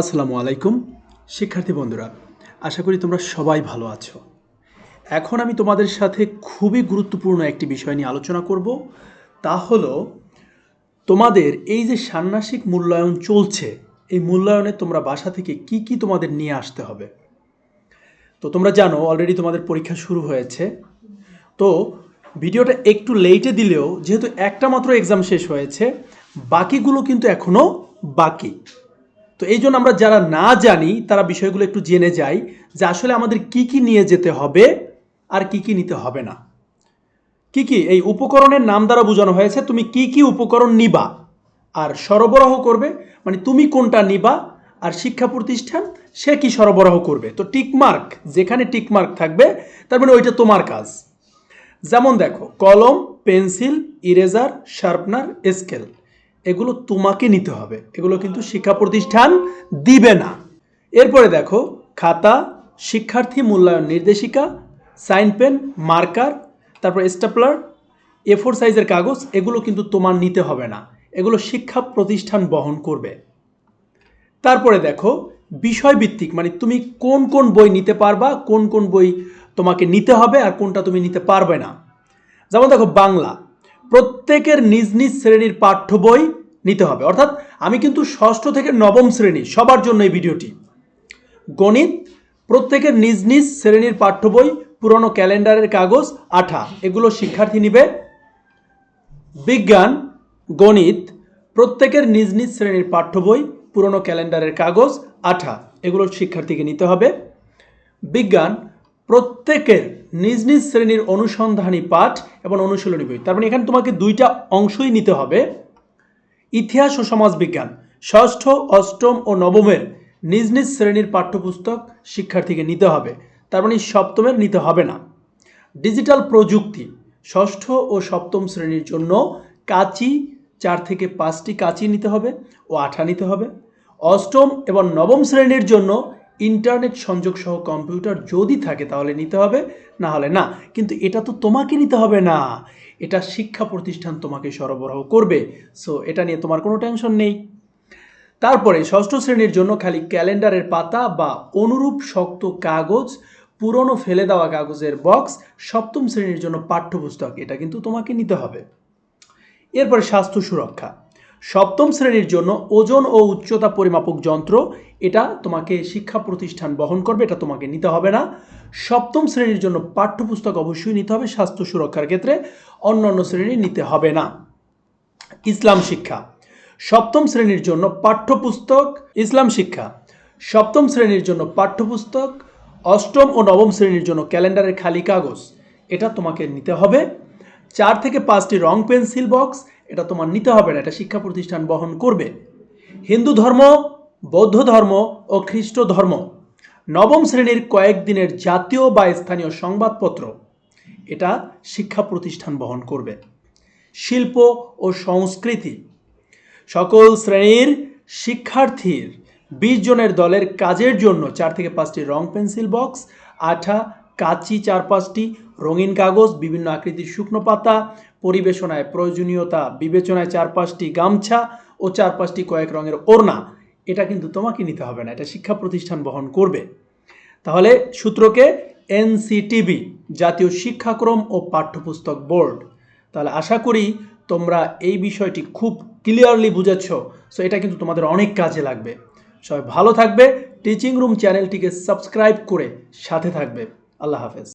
আসসালামু আলাইকুম, শিক্ষার্থী বন্ধুরা, আশা করি তোমরা সবাই ভালো আছো। এখন আমি তোমাদের সাথে খুবই গুরুত্বপূর্ণ একটি বিষয় নিয়ে আলোচনা করব, তা হলো তোমাদের এই যে ষান্মাসিক মূল্যায়ন চলছে, এই মূল্যায়নে তোমরা বাসা থেকে কি কি তোমাদের নিয়ে আসতে হবে। তো তোমরা জানো অলরেডি তোমাদের পরীক্ষা শুরু হয়েছে। তো ভিডিওটা একটু লেটে দিলেও, যেহেতু একটা মাত্র এক্সাম শেষ হয়েছে, বাকিগুলো কিন্তু এখনও বাকি। তো এই জন্য আমরা যারা না জানি, তারা বিষয়গুলো একটু জেনে যাই যে আসলে আমাদের কি কি নিয়ে যেতে হবে আর কি কি নিতে হবে না। কি কি? এই উপকরণের নাম দ্বারা বোঝানো হয়েছে, তুমি কি কি উপকরণ নিবা আর সরবরাহ করবে মানে তুমি কোনটা নিবা আর শিক্ষা প্রতিষ্ঠান সে কি সরবরাহ করবে। তো টিকমার্ক যেখানে টিকমার্ক থাকবে, তার মানে ওইটা তোমার কাজ। যেমন দেখো, কলম, পেন্সিল ইরেজার শার্পনার স্কেল এগুলো তোমাকে নিতে হবে। এগুলো কিন্তু শিক্ষা প্রতিষ্ঠান দিবে না। এরপরে দেখো, খাতা, শিক্ষার্থী মূল্যায়ন নির্দেশিকা, সাইন পেন, মার্কার, তারপর স্টেপলার এ ফোর সাইজের কাগজ, এগুলো কিন্তু তোমার নিতে হবে না। এগুলো শিক্ষা প্রতিষ্ঠান বহন করবে। তারপরে দেখো, বিষয়ভিত্তিক মানে তুমি কোন কোন বই নিতে পারবা, কোন কোন বই তোমাকে নিতে হবে আর কোনটা তুমি নিতে পারবে না। যেমন দেখো, বাংলা। প্রত্যেকের নিজ নিজ শ্রেণির পাঠ্য বই নিতে হবে। অর্থাৎ আমি কিন্তু ষষ্ঠ থেকে নবম শ্রেণি, সবার জন্য এই ভিডিওটি। গণিত, প্রত্যেকের নিজ নিজ শ্রেণির পাঠ্য বই, পুরনো ক্যালেন্ডারের কাগজ, আঠা, এগুলো শিক্ষার্থী নিবে। বিজ্ঞান, গণিত, প্রত্যেকের নিজ নিজ শ্রেণির পাঠ্য বই, পুরনো ক্যালেন্ডারের কাগজ, আঠা, এগুলো শিক্ষার্থীকে নিতে হবে। বিজ্ঞান, প্রত্যেকের নিজ নিজ শ্রেণির অনুসন্ধানী পাঠ এবং অনুশীলনী বই। তার মানে এখানে তোমাকে দুইটা অংশই নিতে হবে। ইতিহাস ও সমাজবিজ্ঞান, ষষ্ঠ, অষ্টম ও নবমের নিজ নিজ শ্রেণির পাঠ্যপুস্তক শিক্ষার্থীকে নিতে হবে। তার মানে সপ্তমের নিতে হবে না। ডিজিটাল প্রযুক্তি, ষষ্ঠ ও সপ্তম শ্রেণির জন্য কাঁচি, চার থেকে পাঁচটি কাঁচি নিতে হবে ও আঠা নিতে হবে। অষ্টম এবং নবম শ্রেণির জন্য ইন্টারনেট সংযোগ সহ কম্পিউটার যদি থাকে তাহলে নিতে হবে, না হলে না। কিন্তু এটা তো তোমাকে নিতে হবে না। এটা শিক্ষা প্রতিষ্ঠান তোমাকে সরবরাহ করবে। সো এটা নিয়ে তোমার কোনো টেনশন নেই। তারপরে ষষ্ঠ শ্রেণির জন্য খালি ক্যালেন্ডারের পাতা বা অনুরূপ শক্ত কাগজ, পুরনো ফেলে দেওয়া কাগজের বক্স সপ্তম শ্রেণির জন্য পাঠ্যপুস্তক, এটা কিন্তু তোমাকে নিতে হবে। এরপরে স্বাস্থ্য সুরক্ষা। সপ্তম শ্রেণির জন্য ওজন ও উচ্চতা পরিমাপক যন্ত্র এটা তোমাকে শিক্ষা প্রতিষ্ঠান বহন করবে, এটা তোমাকে নিতে হবে না। সপ্তম শ্রেণির জন্য পাঠ্যপুস্তক অবশ্যই নিতে হবে, স্বাস্থ্য সুরক্ষার ক্ষেত্রে অন্য অন্য শ্রেণি নিতে হবে না। ইসলাম শিক্ষা, সপ্তম শ্রেণির জন্য পাঠ্যপুস্তক, ইসলাম শিক্ষা, সপ্তম শ্রেণির জন্য পাঠ্যপুস্তক, অষ্টম ও নবম শ্রেণির জন্য ক্যালেন্ডারের খালি কাগজ, এটা তোমাকে নিতে হবে। চার থেকে পাঁচটি রং পেন্সিল বক্স, এটা তোমার নিতে হবে না, এটা শিক্ষা প্রতিষ্ঠান বহন করবে। হিন্দু ধর্ম বৌদ্ধ ধর্ম ও খ্রিস্ট ধর্ম নবম শ্রেণির কয়েকদিনের জাতীয় বা স্থানীয় সংবাদপত্র। এটা শিক্ষা প্রতিষ্ঠান বহন করবে। শিল্প ও সংস্কৃতি। সকল শ্রেণির শিক্ষার্থীর বিশ জনের দলের কাজের জন্য চার থেকে পাঁচটি রং পেন্সিল বক্স, আঠা, কাঁচি চার পাঁচটি রঙিন কাগজ, বিভিন্ন আকৃতির শুকনো পাতা, পরিবেশনায় প্রয়োজনীয়তা বিবেচনায় চার পাঁচটি গামছা ও চার পাঁচটি কয়েক রঙের ওড়না। এটা কিন্তু তোমাকে নিতে হবে না, এটা শিক্ষা প্রতিষ্ঠান বহন করবে। তাহলে সূত্রকে এনসিটিবি জাতীয় শিক্ষাক্রম ও পাঠ্যপুস্তক বোর্ড। তাহলে আশা করি তোমরা এই বিষয়টি খুব ক্লিয়ারলি বুঝেছ, সো এটা কিন্তু তোমাদের অনেক কাজে লাগবে। সবাই ভালো থাকবে, টিচিং রুম চ্যানেলটিকে সাবস্ক্রাইব করে সাথে থাকবে। আল্লাহ হাফেজ।